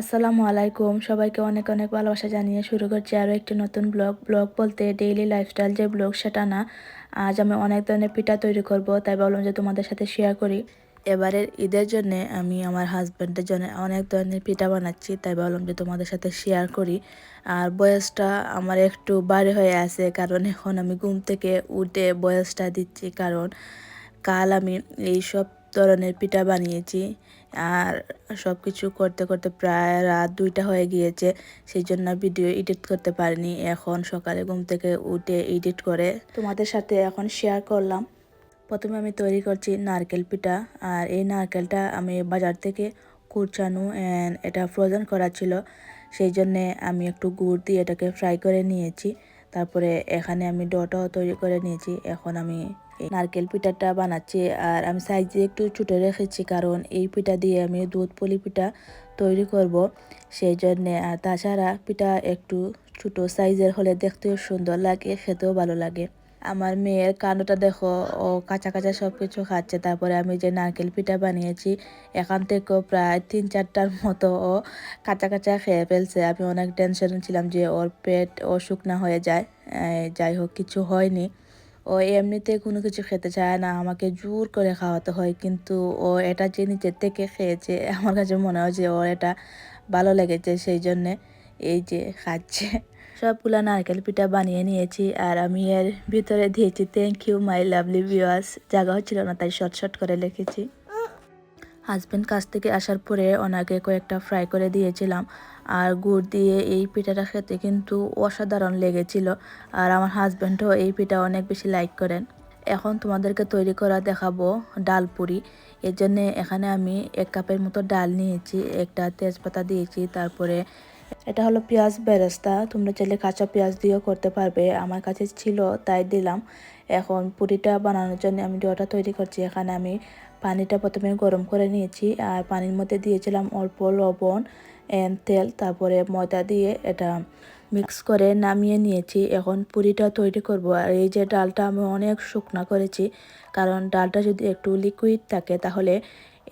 আসসালামু আলাইকুম। সবাইকে অনেক অনেক ভালোবাসা জানিয়ে শুরু করছি আরও একটি নতুন ব্লগ। ব্লগ বলতে ডেইলি লাইফস্টাইল যে ব্লগ, সেটা না। আজ আমি অনেক ধরনের পিঠা তৈরি করব, তাই বললাম যে তোমাদের সাথে শেয়ার করি। এবারের ঈদের জন্য আমি আমার হাজব্যান্ডের জন্য অনেক ধরনের পিঠা বানাচ্ছি, তাই ভাবলাম যে তোমাদের সাথে শেয়ার করি। আর বয়সটা আমার একটু বাড়ি হয়ে আছে, কারণ এখন আমি ঘুম থেকে উঠে বয়সটা দিচ্ছি, কারণ কাল আমি এই সব ধরনের পিঠা বানিয়েছি। আর সব কিছু করতে করতে প্রায় রাত দুইটা হয়ে গিয়েছে। সেই জন্য ভিডিও এডিট করতে পারিনি। এখন সকালে ঘুম থেকে উঠে এডিট করে তোমাদের সাথে এখন শেয়ার করলাম। প্রথমে আমি তৈরি করছি নারকেল পিঠা। আর এই নারকেলটা আমি বাজার থেকে কুচানো অ্যান্ড এটা ফ্রোজেন করা ছিল। সেই জন্যে আমি একটু গুড় দিয়ে এটাকে ফ্রাই করে নিয়েছি। তারপরে এখানে আমি ডটাও তৈরি করে নিয়েছি। এখন আমি নারকেল পিঠাটা বানাচ্ছি। আর আমি সাইজে একটু ছুটে রেখেছি, কারণ এই পিঠা দিয়ে আমি দুধ পুলি পিঠা তৈরি করব। সেই জন্যে আর তাছাড়া পিঠা একটু ছোটো সাইজের হলে দেখতেও সুন্দর লাগে, খেতেও ভালো লাগে। আমার মেয়ের কাণ্ডটা দেখো, ও কাঁচা কাঁচা সব কিছু খাচ্ছে। তারপরে আমি যে নারকেল পিঠা বানিয়েছি, এখান থেকেও প্রায় তিন চারটার মতো ও কাঁচা কাঁচা খেয়ে ফেলছে। আমি অনেক টেনশন ছিলাম যে ওর পেট ও শুকনা হয়ে যায়। যাই হোক, কিছু হয়নি। ও এমনিতে কোনো কিছু খেতে চায় না, আমাকে জোর করে খাওয়াতে হয়, কিন্তু ও এটা যে নিচের থেকে খেয়েছে, আমার কাছে মনে হয় যে ওর এটা ভালো লেগেছে, সেই জন্যে এই যে খাচ্ছে। সবগুলা নারকেল পিঠা বানিয়ে নিয়েছি, আর আমি এর ভিতরে দিয়েছি thank you my lovely viewers জায়গা হচ্ছিল না, তাই শর্ট শর্ট করে লিখেছি। হাজব্যান্ড কাছ থেকে আসার পরে ওনাকে কয়েকটা ফ্রাই করে দিয়েছিলাম। আর গুড় দিয়ে এই পিঠাটা খেতে কিন্তু অসাধারণ লেগেছিল। আর আমার হাজব্যান্ডও এই পিঠা অনেক বেশি লাইক করেন। এখন তোমাদেরকে তৈরি করা দেখাবো ডাল পুরি। এর জন্যে এখানে আমি এক কাপের মতো ডাল নিয়েছি, একটা তেজপাতা দিয়েছি, তারপরে এটা হলো পেঁয়াজ বেরেস্তা। তোমরা চাইলে কাঁচা পেঁয়াজ দিয়েও করতে পারবে। আমার কাছে ছিল, তাই দিলাম। এখন পুরিটা বানানোর জন্য আমি ডোটা তৈরি করছি। এখানে আমি পানিটা প্রথমে গরম করে নিয়েছি আর পানির মধ্যে দিয়েছিলাম অল্প লবণ অ্যান্ড তেল, তারপরে ময়দা দিয়ে এটা মিক্স করে নামিয়ে নিয়েছি। এখন পুরিটা তৈরি করব। আর এই যে ডালটা আমি অনেক শুকনো করেছি, কারণ ডালটা যদি একটু লিকুইড থাকে তাহলে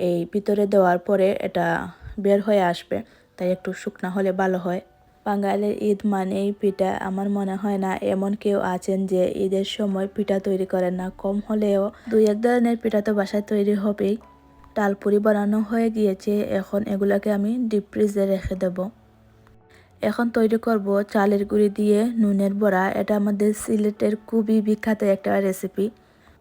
এই ভিতরে দেওয়ার পরে এটা বের হয়ে আসবে, তাই একটু শুকনা হলে ভালো হয়। বাঙালির ঈদ মানেই পিঠা। আমার মনে হয় না এমন কেউ আছেন যে ঈদের সময় পিঠা তৈরি করেন না। কম হলেও দুই এক ধরনের পিঠা তো বাসায় তৈরি হবেই। ডালপুরি বানানো হয়ে গিয়েছে, এখন এগুলোকে আমি ডিপ ফ্রিজে রেখে দেব। এখন তৈরি করব চালের গুঁড়ি দিয়ে নুনের বড়া। এটা আমাদের সিলেটের খুবই বিখ্যাত একটা রেসিপি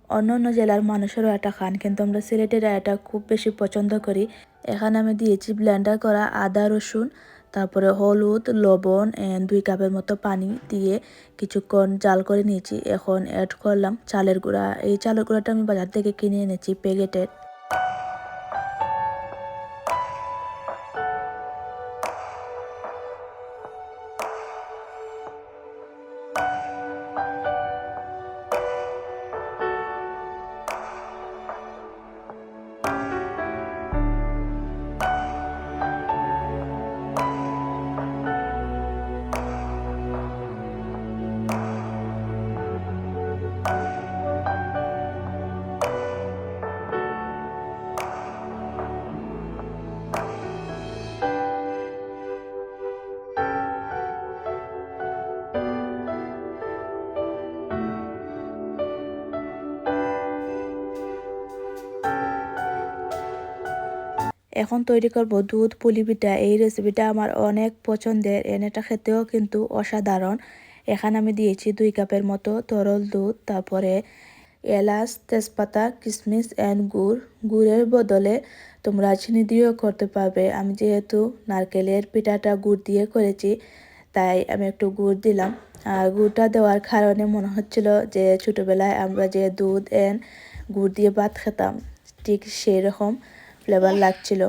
অন্য অন্য জেলার মানুষেরও এটা খান, কিন্তু আমরা সিলেটের এটা খুব বেশি পছন্দ করি। এখানে আমি দিয়েছি ব্লেন্ডার করা আদা রসুন তারপরে হলুদ, লবণ দুই কাপের মতো পানি দিয়ে কিছুক্ষণ জাল করে নিয়েছি। এখন অ্যাড করলাম চালের গুঁড়া। এই চালের গুঁড়াটা আমি বাজার থেকে কিনে এনেছি প্যাকেটের। এখন তৈরি করব দুধ, পুলি পিঠা। এই রেসিপিটা আমার অনেক পছন্দের। এনেটা খেতেও কিন্তু অসাধারণ। এখানে আমি দিয়েছি দুই কাপের মতো তরল দুধ, তারপরে এলাচ, তেজপাতা কিশমিশ অ্যান্ড গুড়। গুড়ের বদলে তোমরা চিনি দিয়েও করতে পারবে। আমি যেহেতু নারকেলের পিঠাটা গুড় দিয়ে করেছি, তাই আমি একটু গুড় দিলাম। আর গুড়টা দেওয়ার কারণে মনে হচ্ছিল যে ছোটোবেলায় আমরা যে দুধ এন গুড় দিয়ে ভাত খেতাম, ঠিক সেই রকম ফ্লেভার লাগছিল।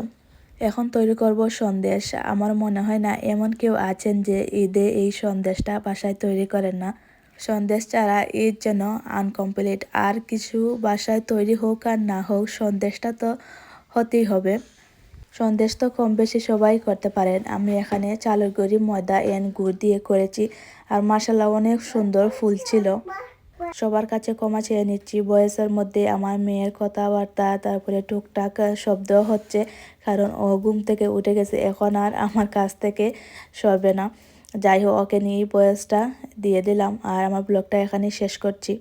এখন তৈরি করব সন্দেশ। আমার মনে হয় না এমন কেউ আছেন যে ঈদে এই সন্দেশটা বাসায় তৈরি করেন না। সন্দেশ ছাড়া ঈদ যেন আনকমপ্লিট। আর কিছু বাসায় তৈরি হোক আর না হোক, সন্দেশটা তো হতেই হবে। সন্দেশ তো কম বেশি সবাই করতে পারেন। আমি এখানে চালের গুঁড়ি, ময়দা, এন গুড় দিয়ে করেছি। আর মশালা অনেক সুন্দর ফুল ছিল। সবার কাছে ক্ষমা চেয়ে নিচ্ছি। বয়সের মধ্যে আমার মেয়ের কথাবার্তা, তারপরে টুকটাক শব্দ হচ্ছে, কারণ ও ঘুম থেকে উঠে গেছে। এখন আর আমার কাছ থেকে সরবে না। যাই হোক, ওকে নিয়ে বয়সটা দিয়ে দিলাম। আর আমার ব্লগটা এখানেই শেষ করছি।